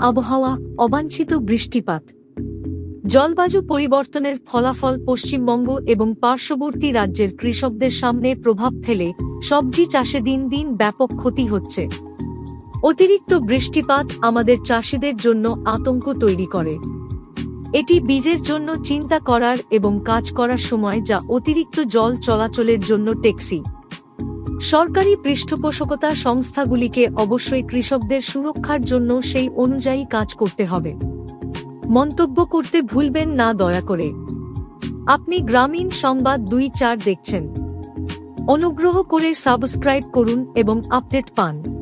আবহাওয়া, অবাঞ্ছিত বৃষ্টিপাত। জলবায়ু পরিবর্তনের ফলাফল পশ্চিমবঙ্গ এবং পার্শ্ববর্তী রাজ্যের কৃষকদের সামনে প্রভাব ফেলে সবজি চাষে দিন দিন ব্যাপক ক্ষতি হচ্ছে। অতিরিক্ত বৃষ্টিপাত আমাদের চাষিদের জন্য আতঙ্ক তৈরি করে। এটি বীজের জন্য চিন্তা করার এবং কাজ করার সময় যা অতিরিক্ত জল চলাচলের জন্য ট্যাক্সি সরকারি পৃষ্ঠপোষকতা সংস্থাগুলিকে অবশ্যই কৃষকদের সুরক্ষার জন্য সেই অনুযায়ী কাজ করতে হবে। মন্তব্য করতে ভুলবেন না দয়া করে। আপনি গ্রামীণ সংবাদ দুই চার দেখছেন। অনুগ্রহ করে সাবস্ক্রাইব করুন এবং আপডেট পান।